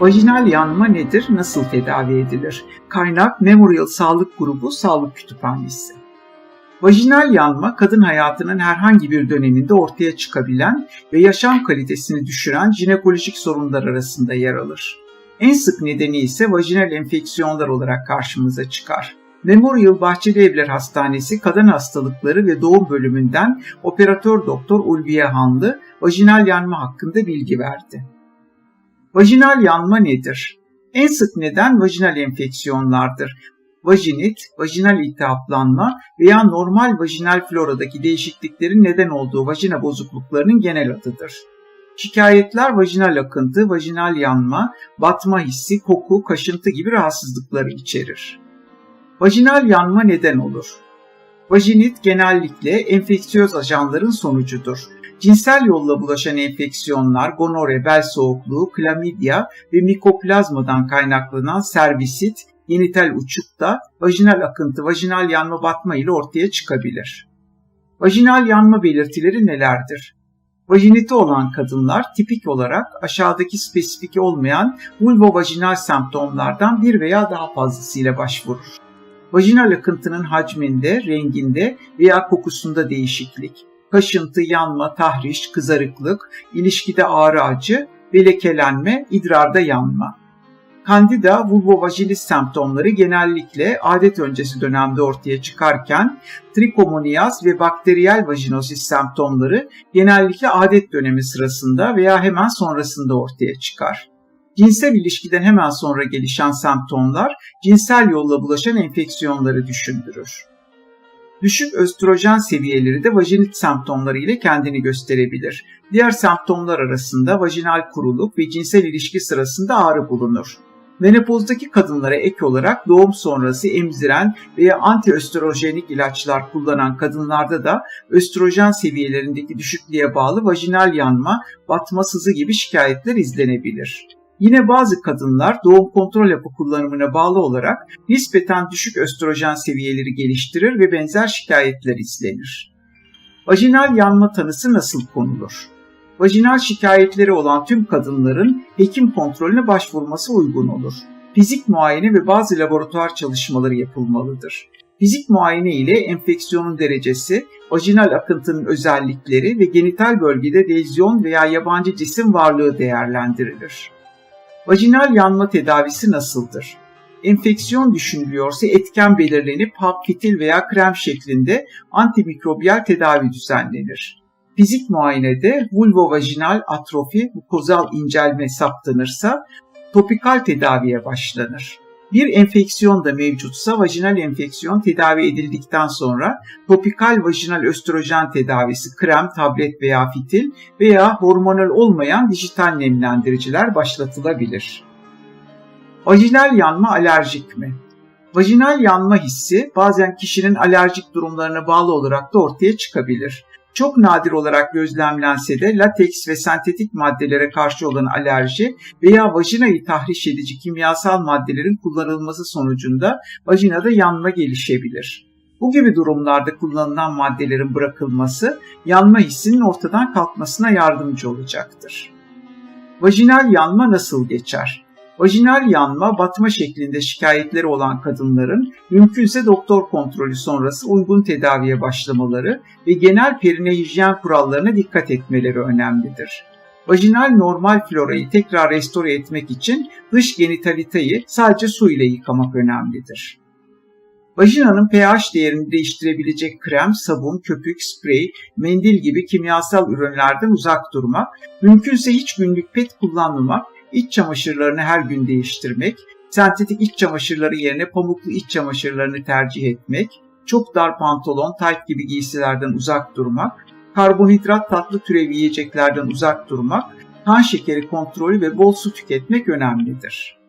Vajinal yanma nedir? Nasıl tedavi edilir? Kaynak Memorial Sağlık Grubu Sağlık Kütüphanesi. Vajinal yanma kadın hayatının herhangi bir döneminde ortaya çıkabilen ve yaşam kalitesini düşüren jinekolojik sorunlar arasında yer alır. En sık nedeni ise vajinal enfeksiyonlar olarak karşımıza çıkar. Memorial Bahçeli Evler Hastanesi Kadın Hastalıkları ve Doğum Bölümünden operatör doktor Ulviye Hanlı vajinal yanma hakkında bilgi verdi. Vajinal yanma nedir? En sık neden vajinal enfeksiyonlardır. Vajinit, vajinal iltihaplanma veya normal vajinal floradaki değişikliklerin neden olduğu vajina bozukluklarının genel adıdır. Şikayetler vajinal akıntı, vajinal yanma, batma hissi, koku, kaşıntı gibi rahatsızlıkları içerir. Vajinal yanma neden olur? Vajinit genellikle enfeksiyöz ajanların sonucudur. Cinsel yolla bulaşan enfeksiyonlar, gonore, bel soğukluğu, klamidya ve mikoplazmadan kaynaklanan servisit, genital uçukta, vajinal akıntı, vajinal yanma batma ile ortaya çıkabilir. Vajinal yanma belirtileri nelerdir? Vajiniti olan kadınlar tipik olarak aşağıdaki spesifik olmayan vulvovajinal semptomlardan bir veya daha fazlasıyla başvurur. Vajinal akıntının hacminde, renginde veya kokusunda değişiklik, kaşıntı, yanma, tahriş, kızarıklık, ilişkide ağrı acı ve lekelenme, idrarda yanma. Candida vulvovaginis semptomları genellikle adet öncesi dönemde ortaya çıkarken trikomoniaz ve bakteriyel vajinosis semptomları genellikle adet dönemi sırasında veya hemen sonrasında ortaya çıkar. Cinsel ilişkiden hemen sonra gelişen semptomlar cinsel yolla bulaşan enfeksiyonları düşündürür. Düşük östrojen seviyeleri de vajinit semptomları ile kendini gösterebilir. Diğer semptomlar arasında vajinal kuruluk ve cinsel ilişki sırasında ağrı bulunur. Menopozdaki kadınlara ek olarak doğum sonrası emziren veya antiöstrojenik ilaçlar kullanan kadınlarda da östrojen seviyelerindeki düşüklüğe bağlı vajinal yanma, batma sızı gibi şikayetler izlenebilir. Yine bazı kadınlar doğum kontrol hapı kullanımına bağlı olarak nispeten düşük östrojen seviyeleri geliştirir ve benzer şikayetler izlenir. Vajinal yanma tanısı nasıl konulur? Vajinal şikayetleri olan tüm kadınların hekim kontrolüne başvurması uygun olur. Fizik muayene ve bazı laboratuvar çalışmaları yapılmalıdır. Fizik muayene ile enfeksiyonun derecesi, vajinal akıntının özellikleri ve genital bölgede lezyon veya yabancı cisim varlığı değerlendirilir. Vajinal yanma tedavisi nasıldır? Enfeksiyon düşünülüyorsa etken belirlenip hap, fitil veya krem şeklinde antimikrobiyal tedavi düzenlenir. Fizik muayenede vulvovajinal atrofi, mukozal incelme saptanırsa topikal tedaviye başlanır. Bir enfeksiyon da mevcutsa vajinal enfeksiyon tedavi edildikten sonra topikal vajinal östrojen tedavisi krem, tablet veya fitil veya hormonal olmayan dijital nemlendiriciler başlatılabilir. Vajinal yanma alerjik mi? Vajinal yanma hissi bazen kişinin alerjik durumlarına bağlı olarak da ortaya çıkabilir. Çok nadir olarak gözlemlense de lateks ve sentetik maddelere karşı olan alerji veya vajinayı tahriş edici kimyasal maddelerin kullanılması sonucunda vajinada yanma gelişebilir. Bu gibi durumlarda kullanılan maddelerin bırakılması yanma hissinin ortadan kalkmasına yardımcı olacaktır. Vajinal yanma nasıl geçer? Vajinal yanma, batma şeklinde şikayetleri olan kadınların mümkünse doktor kontrolü sonrası uygun tedaviye başlamaları ve genel perine hijyen kurallarına dikkat etmeleri önemlidir. Vajinal normal florayı tekrar restore etmek için dış genitalitayı sadece su ile yıkamak önemlidir. Vajinanın pH değerini değiştirebilecek krem, sabun, köpük, sprey, mendil gibi kimyasal ürünlerden uzak durmak, mümkünse hiç günlük pet kullanmamak iç çamaşırlarını her gün değiştirmek, sentetik iç çamaşırları yerine pamuklu iç çamaşırlarını tercih etmek, çok dar pantolon, tayt gibi giysilerden uzak durmak, karbonhidrat tatlı türevi yiyeceklerden uzak durmak, kan şekeri kontrolü ve bol su tüketmek önemlidir.